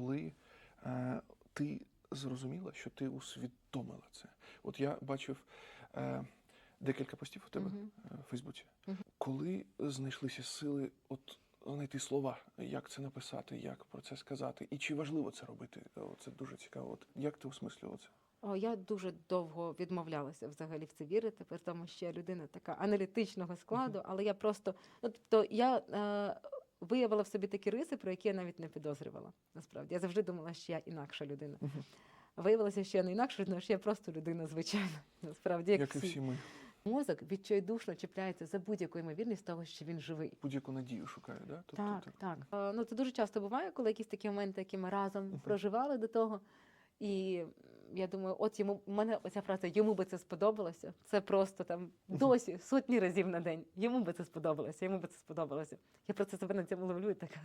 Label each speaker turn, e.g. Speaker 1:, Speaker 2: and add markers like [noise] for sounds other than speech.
Speaker 1: коли е, ти зрозуміла, що ти усвідомила це. От я бачив е, декілька постів у тебе е, в Фейсбуці.
Speaker 2: Мгм.
Speaker 1: Коли знайшлися сили, от знайти слова, як це написати, як про це сказати, і чи важливо це робити? Це дуже цікаво. От як ти осмислювала це?
Speaker 2: О, я дуже довго відмовлялася взагалі в це вірити, при тому, що я людина така аналітичного складу, але я просто ну, тобто я е, виявила в собі такі риси, про які я навіть не підозрювала. Насправді я завжди думала, що я інакша людина. Виявилося, що я не інакша людина, що я просто людина звичайна. [laughs] Насправді, як,
Speaker 1: Як і всі ми.
Speaker 2: мозок відчайдушно чіпляється за будь-яку ймовірність того, що він живий.
Speaker 1: Будь-яку надію шукаю, да? Тобто,
Speaker 2: Так,
Speaker 1: ти-
Speaker 2: так. Е, Ну, це дуже часто буває, коли якісь такі моменти, які ми разом
Speaker 1: Мгм.
Speaker 2: проживали до того. І я думаю, от йому в мене оця фраза йому би це сподобалося. Це просто там досі сотні разів на день. Йому би це сподобалося, йому би це сподобалося. Я просто себе на цьому ловлю і така.